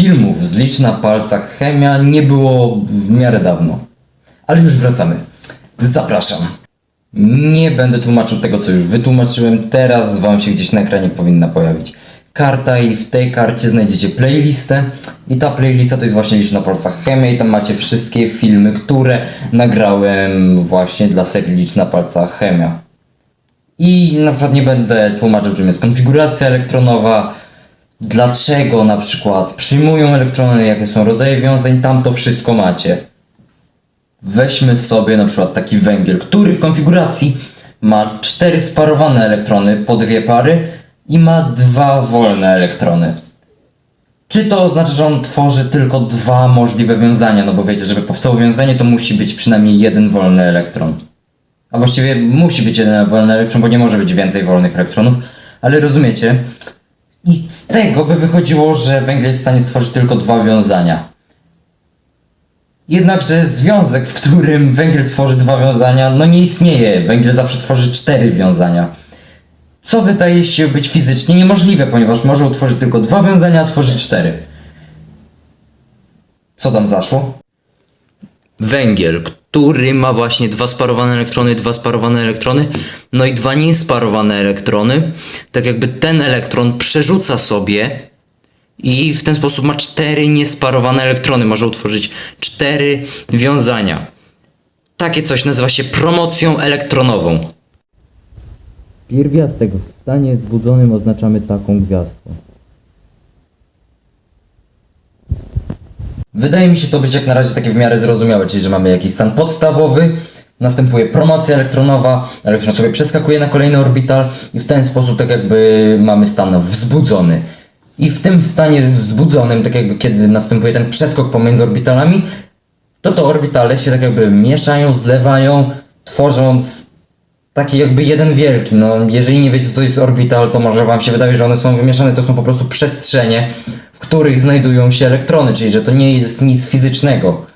filmów z licz na palcach chemia nie było w miarę dawno. Ale już wracamy. Zapraszam. Nie będę tłumaczył tego, co już wytłumaczyłem. Teraz Wam się gdzieś na ekranie powinna pojawić karta i w tej karcie znajdziecie playlistę. I ta playlista to jest właśnie licz na palcach chemia i tam macie wszystkie filmy, które nagrałem właśnie dla serii licz na palcach chemia. I na przykład nie będę tłumaczył, czym jest konfiguracja elektronowa, dlaczego na przykład przyjmują elektrony, jakie są rodzaje wiązań, tam to wszystko macie. Weźmy sobie na przykład taki węgiel, który w konfiguracji ma cztery sparowane elektrony po dwie pary i ma dwa wolne elektrony. Czy to oznacza, że on tworzy tylko dwa możliwe wiązania? No bo wiecie, żeby powstało wiązanie, to musi być przynajmniej jeden wolny elektron. A właściwie musi być jeden wolny elektron, bo nie może być więcej wolnych elektronów, ale rozumiecie? I z tego by wychodziło, że węgiel jest w stanie stworzyć tylko dwa wiązania. Jednakże związek, w którym węgiel tworzy dwa wiązania, no nie istnieje. Węgiel zawsze tworzy cztery wiązania. Co wydaje się być fizycznie niemożliwe, ponieważ może utworzyć tylko dwa wiązania, a tworzy cztery. Co tam zaszło? Węgiel, który ma właśnie dwa sparowane elektrony, dwa sparowane elektrony, no i dwa niesparowane elektrony. Tak jakby ten elektron przerzuca sobie i w ten sposób ma cztery niesparowane elektrony. Może utworzyć cztery wiązania. Takie coś nazywa się promocją elektronową. Pierwiastek w stanie zbudzonym oznaczamy taką gwiazdką. Wydaje mi się to być jak na razie takie w miarę zrozumiałe, czyli że mamy jakiś stan podstawowy, następuje promocja elektronowa, elektron sobie przeskakuje na kolejny orbital i w ten sposób tak jakby mamy stan wzbudzony. I w tym stanie wzbudzonym, tak jakby kiedy następuje ten przeskok pomiędzy orbitalami, to to orbitale się tak jakby mieszają, zlewają, tworząc taki jakby jeden wielki. No, jeżeli nie wiecie, co to jest orbital, to może wam się wydaje, że one są wymieszane. To są po prostu przestrzenie, których znajdują się elektrony, czyli że to nie jest nic fizycznego.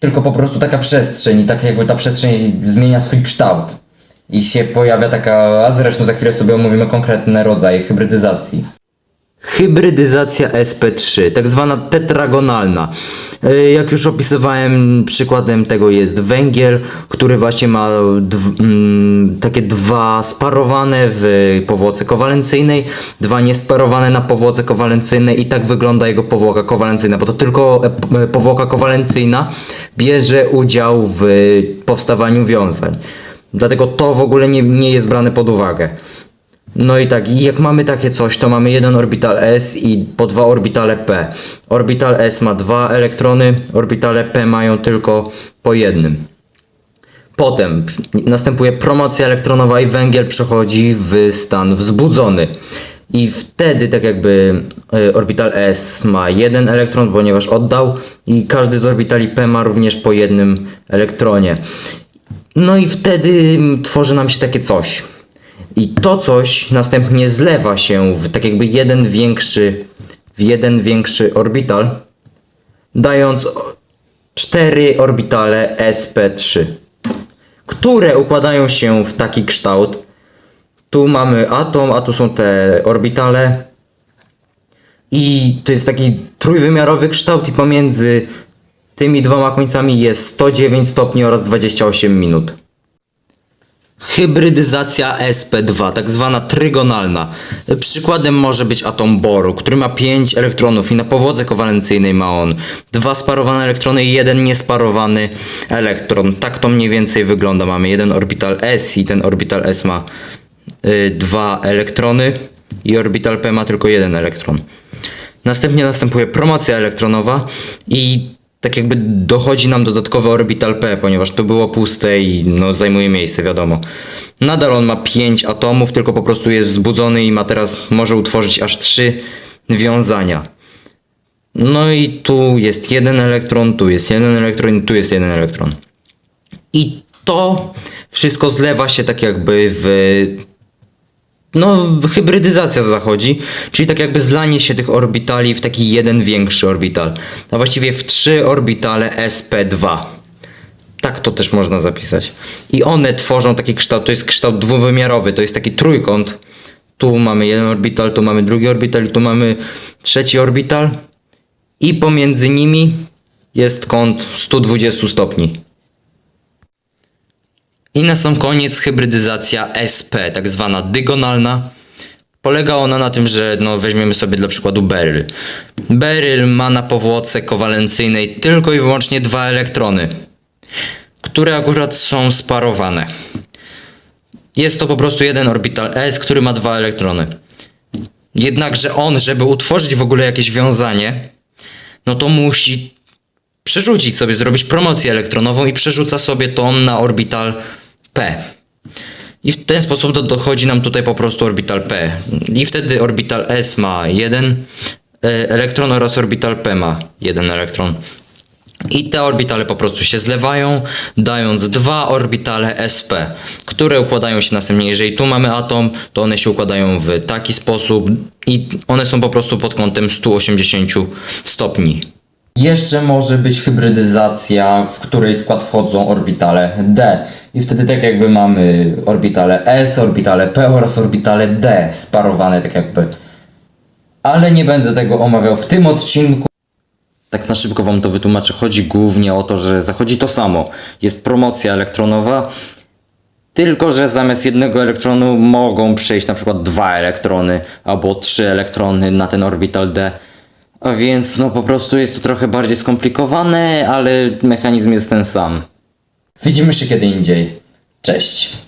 Tylko po prostu taka przestrzeń i tak jakby ta przestrzeń zmienia swój kształt. I się pojawia taka, a zresztą za chwilę sobie omówimy konkretne rodzaje hybrydyzacji. Hybrydyzacja SP3, tak zwana tetragonalna. E, Jak już opisywałem, przykładem tego jest węgiel, który właśnie ma mm, takie dwa sparowane w powłoce kowalencyjnej, dwa niesparowane na powłoce kowalencyjnej i tak wygląda jego powłoka kowalencyjna, bo to tylko e, e, powłoka kowalencyjna bierze udział w powstawaniu wiązań. Dlatego to w ogóle nie, nie jest brane pod uwagę. No i tak, jak mamy takie coś, to mamy jeden orbital S i po dwa orbitale P. Orbital S ma dwa elektrony, orbitale P mają tylko po jednym. Potem następuje promocja elektronowa i węgiel przechodzi w stan wzbudzony. I wtedy tak jakby e, orbital S ma jeden elektron, ponieważ oddał i każdy z orbitali P ma również po jednym elektronie. No i wtedy tworzy nam się takie coś. I to coś następnie zlewa się w tak jakby jeden większy, w jeden większy orbital, dając cztery orbitale SP3, które układają się w taki kształt. Tu mamy atom, a tu są te orbitale. I to jest taki trójwymiarowy kształt i pomiędzy tymi dwoma końcami jest 109 stopni oraz 28 minut. Hybrydyzacja SP2, tak zwana trygonalna. Przykładem może być atom boru, który ma 5 elektronów i na powodze kowalencyjnej ma on dwa sparowane elektrony i jeden niesparowany elektron. Tak to mniej więcej wygląda. Mamy jeden orbital S i ten orbital S ma y, dwa elektrony i orbital P ma tylko jeden elektron. Następnie następuje promocja elektronowa i tak jakby dochodzi nam dodatkowy orbital P, ponieważ to było puste i no, zajmuje miejsce, wiadomo. Nadal on ma 5 atomów, tylko po prostu jest wzbudzony i ma teraz, może utworzyć aż 3 wiązania. No i tu jest jeden elektron, tu jest jeden elektron tu jest jeden elektron. I to wszystko zlewa się tak jakby w no, hybrydyzacja zachodzi, czyli tak jakby zlanie się tych orbitali w taki jeden większy orbital, a właściwie w trzy orbitale SP2. Tak to też można zapisać. I one tworzą taki kształt, to jest kształt dwuwymiarowy, to jest taki trójkąt. Tu mamy jeden orbital, tu mamy drugi orbital, tu mamy trzeci orbital. i pomiędzy nimi jest kąt 120 stopni. I na sam koniec hybrydyzacja SP, tak zwana dygonalna. Polega ona na tym, że no, weźmiemy sobie dla przykładu beryl. Beryl ma na powłoce kowalencyjnej tylko i wyłącznie dwa elektrony, które akurat są sparowane. Jest to po prostu jeden orbital S, który ma dwa elektrony. Jednakże on, żeby utworzyć w ogóle jakieś wiązanie, no to musi przerzucić sobie, zrobić promocję elektronową i przerzuca sobie to na orbital P. I w ten sposób do, dochodzi nam tutaj po prostu orbital P. I wtedy orbital S ma jeden e, elektron oraz orbital P ma jeden elektron. I te orbitale po prostu się zlewają, dając dwa orbitale sp, które układają się następnie. Jeżeli tu mamy atom, to one się układają w taki sposób i one są po prostu pod kątem 180 stopni. Jeszcze może być hybrydyzacja, w której skład wchodzą orbitale d. I wtedy tak jakby mamy orbitale s, orbitale p oraz orbitale d sparowane tak jakby. Ale nie będę tego omawiał w tym odcinku. Tak na szybko wam to wytłumaczę. Chodzi głównie o to, że zachodzi to samo. Jest promocja elektronowa, tylko że zamiast jednego elektronu mogą przejść na przykład dwa elektrony albo trzy elektrony na ten orbital D. A więc no po prostu jest to trochę bardziej skomplikowane, ale mechanizm jest ten sam. Widzimy się kiedy indziej. Cześć.